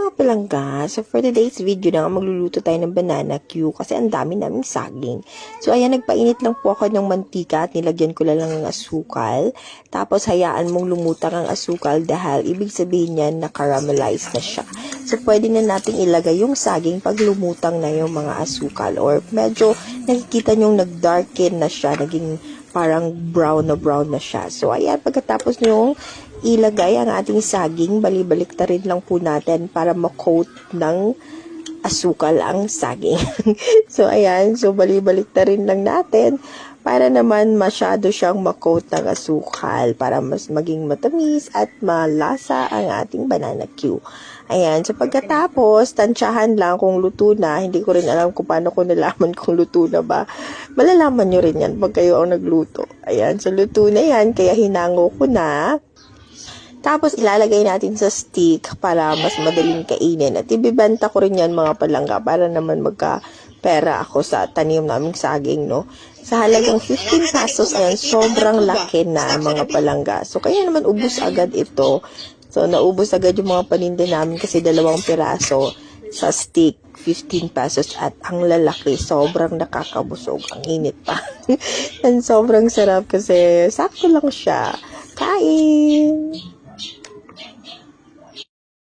Mga palangga, so for today's video na magluluto tayo ng banana Q kasi ang dami naming saging. So ayan, nagpainit lang po ako ng mantika at nilagyan ko lang ng asukal. Tapos hayaan mong lumutang ang asukal dahil ibig sabihin niyan na caramelize na siya. So pwede na nating ilagay yung saging pag lumutang na yung mga asukal or medyo nakikita nyong nag-darken na siya, naging parang brown na brown na siya. So, ayan, pagkatapos nyo ilagay ang ating saging, balibalik rin lang po natin para ma-coat ng asukal ang saging. so, ayan, so balibalik rin lang natin para naman masyado siyang ma-coat ng asukal para mas maging matamis at malasa ang ating banana Q. Ayan, so pagkatapos, tansyahan lang kung luto na. Hindi ko rin alam kung paano ko nalaman kung luto na ba. Malalaman nyo rin yan pag kayo ang nagluto. Ayan, so luto na yan, kaya hinango ko na. Tapos ilalagay natin sa stick para mas madaling kainin. At ibibenta ko rin yan mga palangga para naman magka pera ako sa tanim naming saging, no? Sa halagang 15 pesos, ayan, sobrang laki na mga palangga. So, kaya naman ubus agad ito. So, naubos agad yung mga paninda namin kasi dalawang piraso sa stick, 15 pesos at ang lalaki, sobrang nakakabusog. Ang init pa. And sobrang sarap kasi sakto lang siya. Kain!